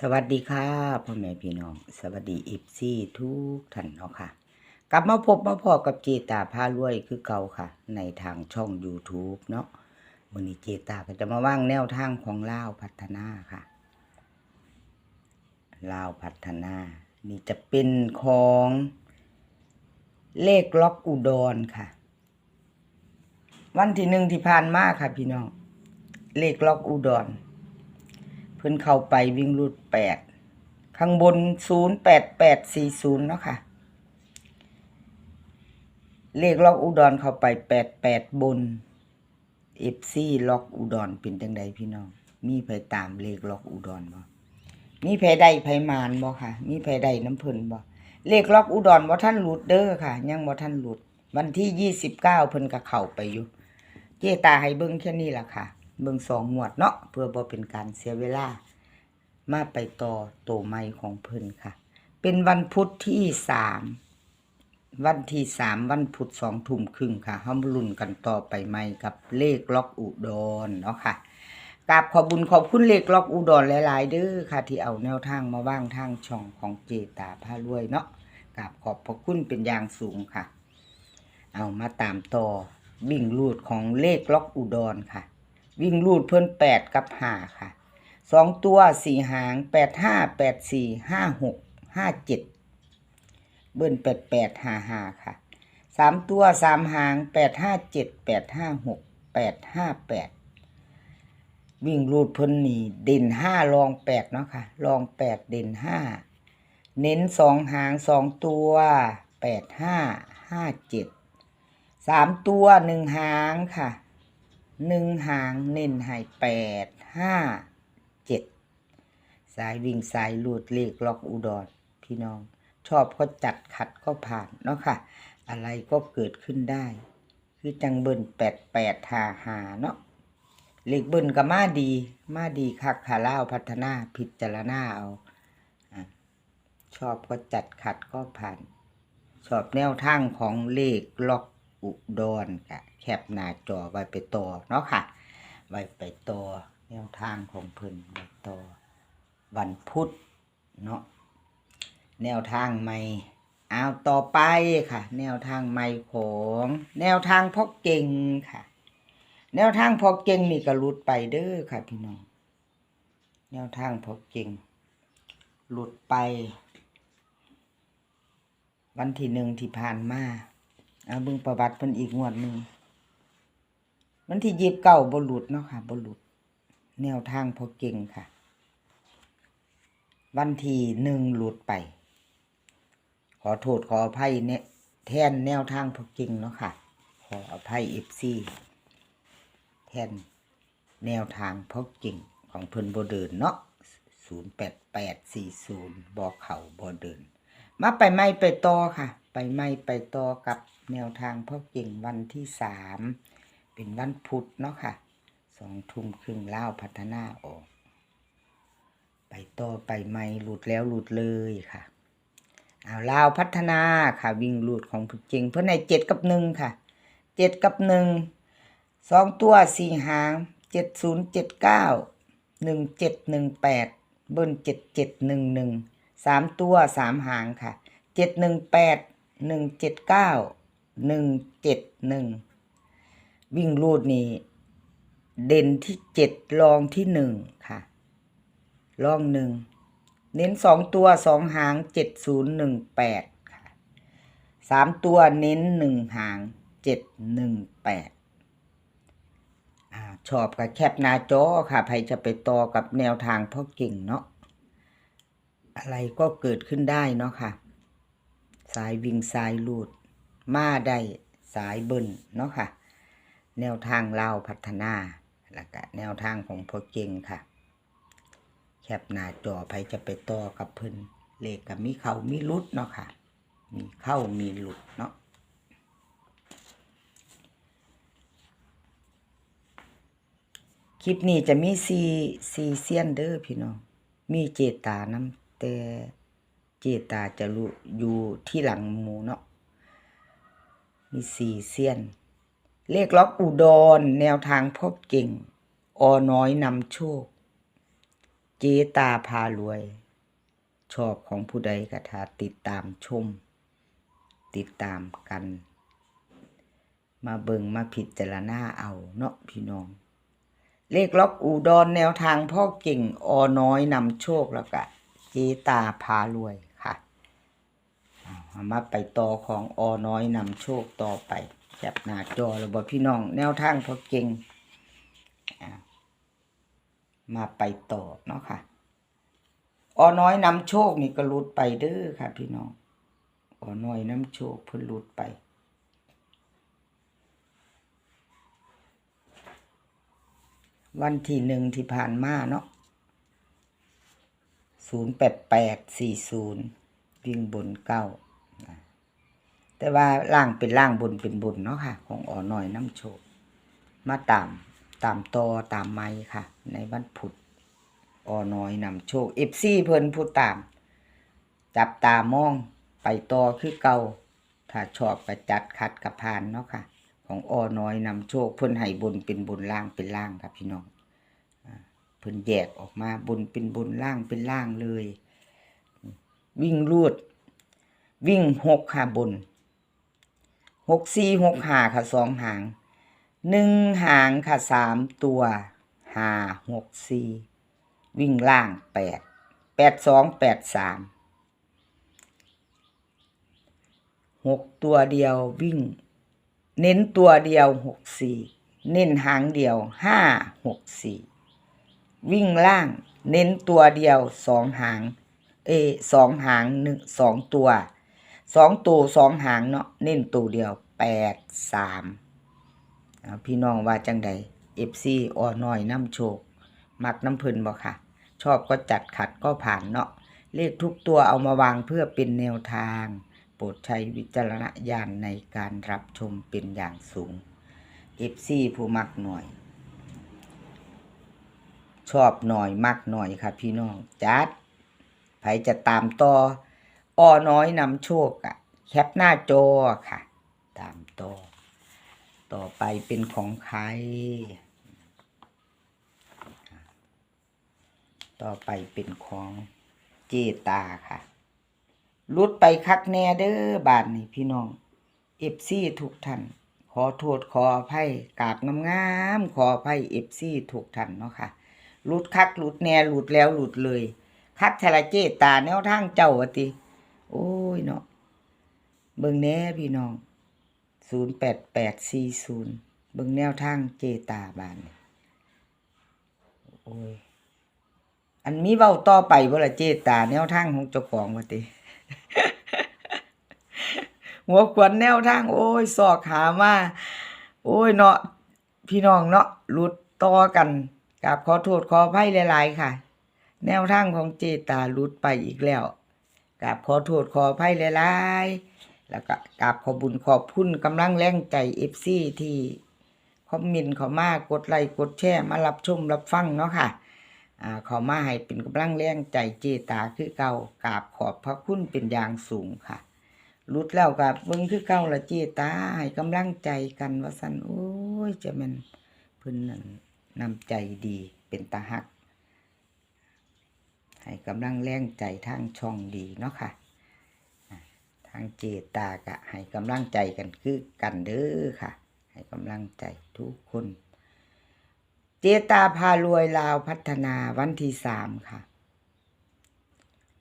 สวัสดีค่ะพ่อแม่พี่น้อง สวัสดีอีฟซี่ทุกท่านเนาะค่ะ กลับมาพบมาพอกับเจตาพารวยคือเก่าค่ะ ในทางช่อง YouTube เนาะวันนี้เจตาก็จะมาว่างแนวทางของลาวพัฒนาค่ะลาวพัฒนา นี่จะเป็นของเลขล็อกอุดรค่ะ วันที่หนึ่งที่ผ่านมาค่ะพี่น้อง เลขล็อกอุดร เพิ่นเข้าไปวิ่งรูดแปดข้างบนศูนย์แปดแปดสี่ศูนย์เนาะค่ะ เลขล็อกอุดรเข้าไปแปดแปดบนเอฟซีล็อกอุดรเป็นจังใดพี่น้อง มีไผตามเลขล็อกอุดรบ่มีไผใดไผมานบ่ค่ะ มีไผใดน้ำเพิ่นบ่เลขล็อกอุดรบ่ท่านหลุดเด้อค่ะ ยังบ่ท่านหลุด วันที่ยี่สิบเก้าเพิ่นก็เข้าไปอยู่ เจตาให้เบิ่งแค่นี้ล่ะค่ะ เบิ่งสองงวดเนาะเพื่อบ่เป็นการเสียเวลา มาไปต่อโตไม้ของเพิ่นค่ะ เป็นวันพุธที่สามวันที่สามวันพุธสองทุ่มครึ่งค่ะห้ามรุ่นกันต่อไปใหม่กับเลขล็อกอุดรเนาะค่ะกราบขอบุญขอบคุณเลขล็อกอุดรหลาย ๆ เด้อค่ะ ที่เอาแนวทางมาว่างทางช่องของเจตาพารวยเนาะกราบขอบพระคุณเป็นอย่างสูงค่ะ เอามาตามต่อวิ่งรูดของเลขล็อกอุดรค่ะ วิ่งรูดเพิ่นแปดกับหาค่ะสองตัวสี่หางแปดห้าแปดสี่ห้าหกห้าเจ็ดเบิ้ลแปดแปดหาหาค่ะสามตัวสามหางแปดห้าเจ็ดแปดห้าหกแปดห้าแปดวิ่งรูดเพิ่นนี่เด่นห้ารองแปดเนาะค่ะรองแปดเด่นห้าเน้นสองหางสองตัวแปดห้าห้าเจ็ดสามตัวหนึ่งหางค่ะ หนึ่งหางเน้นให้แปดห้าเจ็ดสายวิ่งสายลูดเลขล็อกอุดรพี่น้อง ชอบก็จัดขัดก็ผ่านเนาะค่ะ อะไรก็เกิดขึ้นได้ คือจังเบิ้ลแปดแปดหาหาเนาะเลขเบิ้ลก็มาดี มาดีคักขาเล่าพัฒนาพิจารณาเอาอชอบก็จัดขัดก็ผ่าน ชอบแนวทางของเลขล็อกอุดรกะ คปหน้าจอไว้ไปต่อเนาะค่ะ ไว้ไปต่อแนวทางของเพิ่นไว้ต่อวันพุธเนาะแนวทางใหม่เอาต่อไปค่ะ แนวทางใหม่ของแนวทางพกเก่งค่ะ แนวทางพอเก่งนี่ก็หลุดไปเด้อค่ะพี่น้องแนวทางพอเก่งหลุดไป วันที่หนึ่งที่ผ่านมาเอาบิ่งประวัติเพิ่นอีกงวดหนึ่ง วันที่ยีบเก้าบหลุดเนาะค่ะบหลุด แนวทางพอเก่งค่ะ วันที่หนึ่งหลุดไป ขอโทษขออภัยเนี่ยแทนแนวทางพอเก่งเนาะค่ะ ขออภัยเอฟซีแทนแนวทางพอเก่งของเพิ่นบเดินเนาะศูนย์แปดแปดสี่ศูนย์บอกเขาบเดิน มาไปไม่ไปต่อค่ะ ไปไม่ไปต่อกับแนวทางพ่อเก่งวันที่สาม เป็นวันพุธเนาะค่ะสองทุ่มครึ่งเล่าวพัฒนาออก ไปต่อไปไม่หลุดแล้วหลุดเลยค่ะเอาลาวพัฒนาค่ะ วิ่งหลุดของผู้เก่งเพื่อในเจ็ดกับหนึ่งค่ะเจ็ดกับหนึ่งสองตัวสี่หางเจ็ดศูนย์เจ็ดเก้าหนึ่งเจ็ดหนึ่งแปดเบิ้ลเจ็ดเจ็ดหนึ่งหนึ่งสามตัวสามหางค่ะเจ็ดหนึ่งแปดหนึ่งเจ็ดเก้าหนึ่งเจ็ดหนึ่ง วิ่งรูดนี่เด่นที่เจ็ดรองที่หนึ่งค่ะรองหนึ่งเน้นสองตัวสองหางเจ็ดศูนย์หนึ่งแปดค่ะสามตัวเน้นหนึ่งหางเจ็ดหนึ่งแปดชอบกับแคปหน้าจอค่ะใครจะไปต่อกับแนวทางพ่อเก่งเนาะอะไรก็เกิดขึ้นได้เนาะค่ะ สายวิ่งสายลูด มาได้สายเบิ้ลเนาะค่ะ แนวทางเล่าพัฒนาแล้วก็แนวทางของพ่อเก่งค่ะ แคปหน้าจอไปจะไปต่อกับเพิ่นเลขกับมีเขามีลุดเนาะค่ะ มีเข้ามีหลุดเนาะคลิปนี้จะมีซีซีเซียนเด้อพี่น้อง มีเจตาน้ำแต่เจตาจะรู้อยู่ที่หลังหมูเนาะมีสี่เซียน เลขล็อกอุดร แนวทางพบเก่ง อน้อยนำโชค เจตาพารวย ชอบของผู้ใดก็ถ้าติดตามชม ติดตามกัน มาเบิงมาผิดจารณาเอาเนาะพี่น้อง เลขล็อกอูดอนแนวทางพ่อเก่ง อน้อยนำโชคแล้วก็เจตาพารวยค่ะเอามาไปต่อของอน้อยนำโชคต่อไป แคปหน้าจอแล้วบอกพี่น้อง แนวทางพอเก่งมาไปต่อเนาะค่ะออน้อยนำโชคนี่ก็หลุดไปเด้อค่ะ พี่น้องออน้อยนำโชคเพิ่นหลุดไปวันที่หนึ่งที่ผ่านมาเนาะศูนย์แปดแปดสี่ศูนย์วิ่งบนเก้า แต่ว่าล่างเป็นล่างบนเป็นบนเนาะค่ะ ของอ่อน้อยน้ำโชคมาตามตามตอตามไม้ค่ะ ในวันพุธอ่อน้อยนำโชคเอฟซีเพิ่นผู้ตาม จับตามองไปต่อคือเก่าถ้าชอบก็จัดคัดกับพานเนาะค่ะ ของอ่อน้อยนำโชคเพิ่นให้บนเป็นบนล่างเป็นล่างครับพี่น้องเพิ่นแยกออกมาบนเป็นบนล่างเป็นล่างเลย วิ่งรูด วิ่งหกค่ะบน หกสี่หกหาค่ะสองหางหนึ่งหางค่ะสามตัวหาหกสี่วิ่งล่างแปดแปดสองแปดสามหกตัวเดียววิ่ง เน้นตัวเดียวหกสี่เน้นหางเดียวห้าหกสี่วิ่งล่าง เน้นตัวเดียวสองหาง เออสองหางหนึ่งสองตัว สองตัวสองหางเนาะเน้นตัวเดียวแปดสามพี่น้องว่าจังใดเอฟซีออน้อยน้ำโชคมักน้ำพึนบ่ค่ะ ชอบก็จัดขัดก็ผ่านเนาะเลขทุกตัวเอามาวางเพื่อเป็นแนวทาง โปรดใช้วิจารณญาณในการรับชมเป็นอย่างสูงเอฟซีผู้มักหน่อย ชอบหน่อยมักหน่อยค่ะพี่น้องจัดไผจะตามต่อ อ้อน้อยนำโชคอะแคปหน้าจอค่ะ ตามต่อ ต่อไปเป็นของใคร ต่อไปเป็นของเจตาค่ะลุดไปคักแน่เด้อบาทนี่พี่น้องเอฟซีทุกท่านขอโทษขออภัยกราบงามๆขออภัยเอฟซีทุกท่านเนาะค่ะหลุดคักหลุดแน่ลุดแล้วหลุดเลย คักทละเจตาแนวทางเจ้าอะติ โอ้ยเนาะเบิ่งแน่พี่น้องศูนย์แปดแปดสี่ศูนย์เบิ่งแนวทางเจตาบานโอ้ยอันมีเว้าต่อไปบ่ละเจตา แนวทางของเจ้าของว่าติหัวขวนแนวทาง โอ้ยสอกหามาโอ้ยเนาะพี่น้องเนาะหลุดต่อกันกราบขอโทษขออภัยหลาย ๆ ค่ะ แนวทางของเจตาหลุดไปอีกแล้ว กราบขอโทษขออภัยหลายๆ แล้วก็กราบขอบุญขอบคุณกำลังแรงใจ FC ที่คอมเมนต์เขามากดไลค์กดแชร์มารับชมรับฟังเนาะค่ะอ่าเขอมาให้เป็นกำลังแรงใจเจตาคือเก่ากราบขอบพระคุณเป็นอย่างสูงค่ะรุดแล้วกับเบิ่งคือเก่าละเจตาให้กำลังใจกันว่าสันโอ้ยจะมันเพิ่นนั่นนำใจดีเป็นตาหัก ให้กำลังแรงใจทางช่องดีเนาะค่ะทางเจตากะให้กำลังใจกันคือกันเด้อค่ะ ให้กำลังใจทุกคน เจตาพารวยลาวพัฒนาวันที่สามค่ะ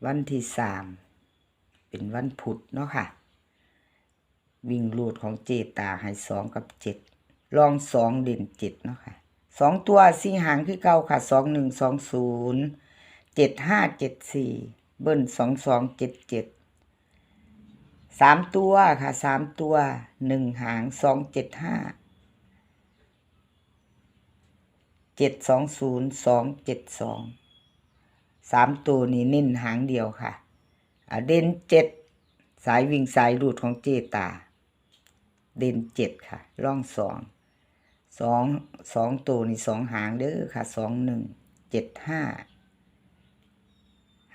วันที่สามเป็นวันพุธเนาะค่ะ วิ่งลูดของเจตาให้สองกับเจ็ดลองสองเด่นเจ็ดเนาะค่ะสองตัวสี่หางคือเก่าค่ะสองหนึ่งสองศูนย์ เจ็ดห้าเจ็ดสี่เบิ้ลสองสองเจ็ดเจ็ดสามตัวค่ะสามตัวหนึ่งหางสองเจ็ดห้าเจ็ดสองศูนย์สองเจ็ดสองสามตัวนี้เน้นหางเดียวค่ะเด่นเจ็ดสายวิ่งสายรูดของเจตา เด่นเจ็ดค่ะล่องสองสองสองตัวนี่สองหางเด้อค่ะสองหนึ่งเจ็ดห้า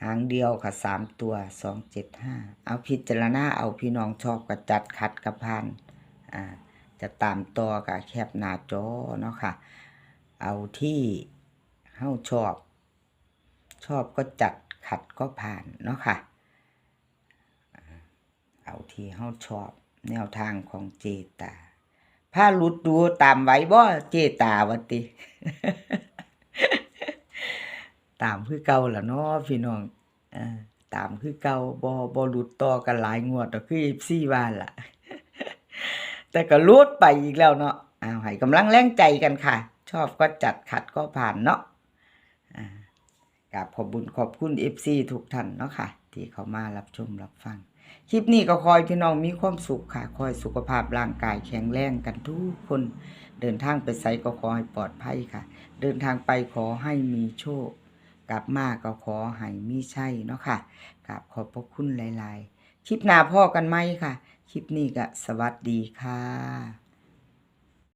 หางเดียวค่ะสามตัวสองเจ็ดห้าเอาพิจารณาเอาพี่น้องชอบกับจัดคัดกับพันอ่าจะตามต่อกับแคบหน้าจอเนาะค่ะ เอาที่เฮาชอบ ชอบก็จัดขัดก็ผ่านเนาะค่ะ เอาที่เฮาชอบแนวทางของเจตาถ้าหลุดดูตามไว้บ่เจตาวติ ตามคือเก่าล่ะเนาะพี่น้องเออตามคือเก่าบ่บ่หลุดต่อกันหลายงวดดอคือ FC ว่าล่ะ แต่ก็ลุดไปอีกแล้วเนาะอ้าวให้กำลังแรงใจกันค่ะ ชอบก็จัดขัดก็ผ่านเนาะอ่ากราบขอบบุญขอบคุณ FC ทุกท่านเนาะค่ะ ที่เขามารับชมรับฟัง คลิปนี้ก็คอยพี่น้องมีความสุขค่ะ คอยสุขภาพร่างกายแข็งแรงกันทุกคน เดินทางไปไสก็ขอให้ปลอดภัยค่ะ เดินทางไปขอให้มีโชค กลับมาก็ขอให้มีใช่เนาะค่ะกราบขอบพระคุณหลาย ๆ คลิปหน้าพ่อกันไหมค่ะ คลิปนี้ก็สวัสดีค่ะ